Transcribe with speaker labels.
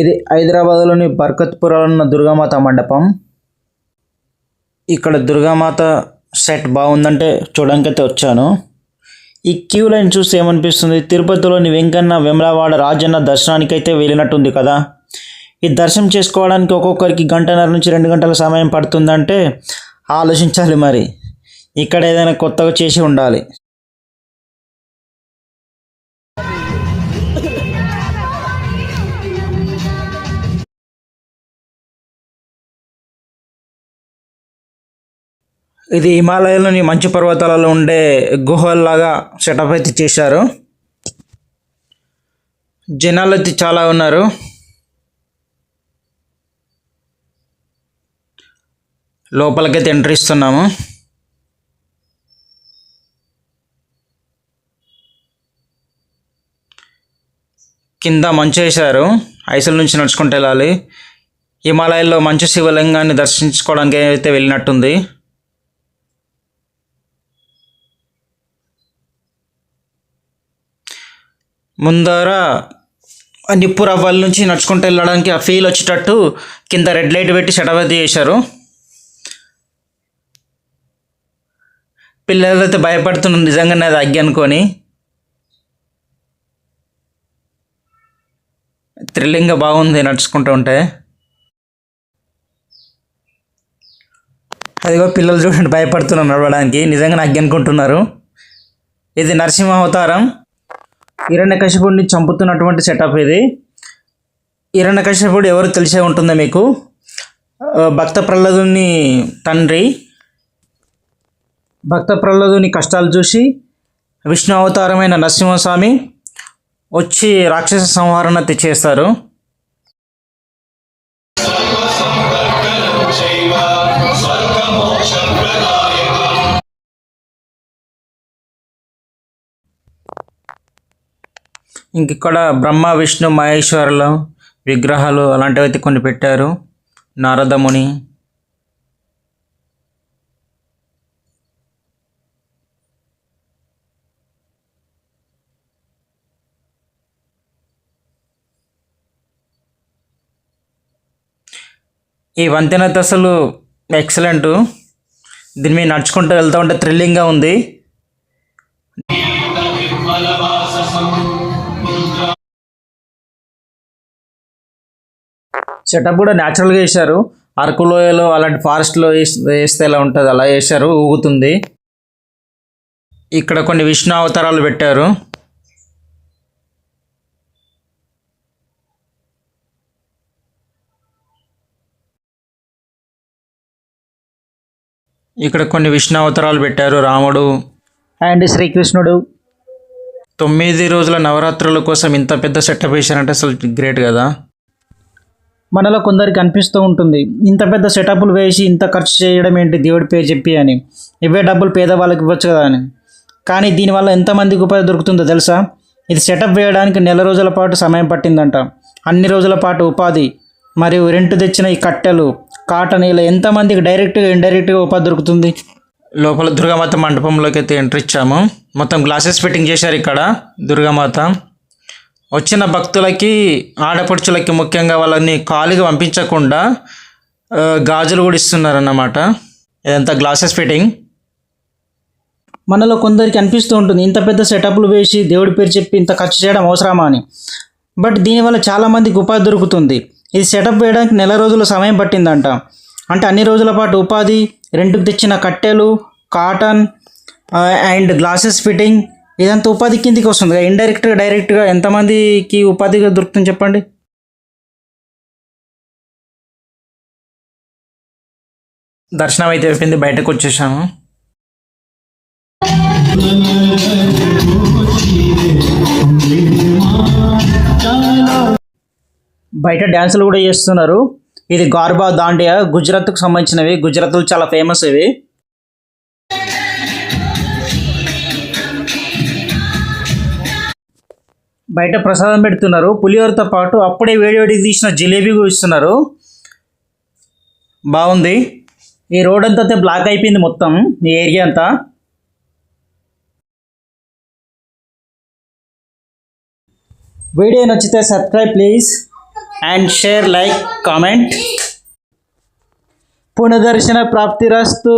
Speaker 1: ఇది హైదరాబాద్లోని బర్కత్పురాలో ఉన్న దుర్గామాత మండపం. ఇక్కడ దుర్గామాత సెట్ బాగుందంటే చూడడానికి అయితే వచ్చాను. ఈ క్యూ లైన్ చూస్తే ఏమనిపిస్తుంది? తిరుపతిలోని వెంకన్న వెమలవాడ రాజన్న దర్శనానికి అయితే వెళ్ళినట్టుంది కదా. ఈ దర్శనం చేసుకోవడానికి ఒక్కొక్కరికి గంటన్నర నుంచి రెండు గంటల సమయం పడుతుందంటే ఆలోచించాలి మరి. ఇక్కడ ఏదైనా కొత్తగా చేసి ఉండాలి. ఇది హిమాలయాల్లోని మంచు పర్వతాలలో ఉండే గుహల్లాగా సెటప్ అయితే చేశారు. జనాలు అయితే చాలా ఉన్నారు. లోపలికైతే ఎంట్రీ ఇస్తున్నాము. కింద మంచు వేశారు. ఐసల నుంచి నడుచుకుంటూ వెళ్ళాలి. హిమాలయాల్లో మంచు శివలింగాన్ని దర్శించుకోవడానికి అయితే వెళ్ళినట్టుంది. ముందర ఆ నిప్పు రవ్వల నుంచి నడుచుకుంటూ వెళ్ళడానికి ఆ ఫీల్ వచ్చేటట్టు కింద రెడ్ లైట్ పెట్టి సెటప్ చేశారు పిల్లలైతే భయపడుతున్నారు నిజంగానే అది అగ్గి అనుకొని. థ్రిల్లింగ్గా బాగుంది నడుచుకుంటూ ఉంటే. అదిగో పిల్లలు చూడండి భయపడుతున్నారు నడవడానికి. నిజంగా అగ్గి అనుకుంటున్నారు. ఇది నరసింహ అవతారం. హిరణ్యకశిపుడిని చంపుతున్నటువంటి సెటప్ ఇది. హిరణ్యకశిపుడు ఎవరు తెలిసే ఉంటుంది మీకు? భక్త ప్రహ్లాదుని తండ్రి భక్త ప్రహ్లాదుని కష్టాలు చూసి విష్ణు అవతారమైన నరసింహస్వామి వచ్చి రాక్షస సంహారణ చేస్తారు ఇంక ఇక్కడ బ్రహ్మ విష్ణు మహేశ్వరులు విగ్రహాలు అలాంటివి అయితే కొన్ని పెట్టారు. నారదముని. ఈ వంతెన అయితే అసలు ఎక్సలెంట్. దీని మీద నడుచుకుంటూ వెళ్తూ ఉంటే థ్రిల్లింగ్గా ఉంది. సెటప్ కూడా న్యాచురల్గా వేశారు. అరకు లోయలో అలాంటి ఫారెస్ట్లో వేస్తే ఎలా ఉంటుంది? అలా వేశారు. ఊగుతుంది. ఇక్కడ కొన్ని విష్ణు అవతారాలు పెట్టారు. ఇక్కడ కొన్ని విష్ణు అవతారాలు పెట్టారు. రాముడు. అండ్ శ్రీకృష్ణుడు. తొమ్మిది రోజుల నవరాత్రుల కోసం ఇంత పెద్ద సెటప్ వేశారంటే అసలు గ్రేట్ కదా. మనలో కొందరికి అనిపిస్తూ ఉంటుంది ఇంత పెద్ద సెటప్లు వేసి ఇంత ఖర్చు చేయడం ఏంటి దేవుడి పేరు చెప్పి అని. ఇవే డబ్బులు పేదవాళ్ళకి ఇవ్వచ్చు కదా అని. కానీ దీనివల్ల ఎంతమందికి ఉపాధి దొరుకుతుందో తెలుసా? ఇది సెటప్ వేయడానికి నెల రోజుల పాటు సమయం పట్టిందంట. అన్ని రోజుల పాటు ఉపాధి మరియు రెంట్ తెచ్చిన ఈ కట్టెలు కాటన్ ఇలా ఎంతమందికి డైరెక్ట్గా ఇండైరెక్ట్గా ఉపాధి దొరుకుతుంది? లోపల దుర్గామాత మండపంలోకి అయితే ఎంట్రీ ఇచ్చాము. మొత్తం గ్లాసెస్ ఫిట్టింగ్ చేశారు ఇక్కడ దుర్గామాత. వచ్చిన భక్తులకి ఆడపడుచులకి ముఖ్యంగా వాళ్ళని ఖాళీగా పంపించకుండా గాజులు కూడా ఇస్తున్నారన్నమాట. ఇదంతా గ్లాసెస్ ఫిట్టింగ్. మనలో కొందరికి అనిపిస్తూ ఉంటుంది ఇంత పెద్ద సెటప్లు వేసి దేవుడి పేరు చెప్పి ఇంత ఖర్చు చేయడం అవసరమా అని. బట్ దీనివల్ల చాలామందికి ఉపాధి దొరుకుతుంది. ఇది సెటప్ వేయడానికి నెల రోజుల సమయం పట్టిందంట. అంటే అన్ని రోజుల పాటు ఉపాధి రెంట్కి తెచ్చిన కట్టెలు కాటన్ అండ్ గ్లాసెస్ ఫిట్టింగ్ ఇదంతా ఉపాధి కిందికి వస్తుంది. ఇండైరెక్ట్గా డైరెక్ట్గా ఎంతమందికి ఉపాధిగా దొరుకుతుంది చెప్పండి? దర్శనం అయితే అయిపోయింది బయటకు వచ్చేసాము బయట డ్యాన్సులు కూడా చేస్తున్నారు. ఇది గార్బా దాండియా గుజరాత్కు సంబంధించినవి. గుజరాత్లో చాలా ఫేమస్ ఇవి. బయట ప్రసాదం పెడుతున్నారు. పులిహోరతో పాటు అప్పుడే వేడివేడికి తీసిన జిలేబీ కూడా ఇస్తున్నారు. బాగుంది. ఈ రోడ్ అంతా అయితే బ్లాక్ అయిపోయింది మొత్తం. ఈ ఏరియా అంతా. వీడియో నచ్చితే subscribe please. And share like comment. పునదర్శన ప్రాప్తిరస్తు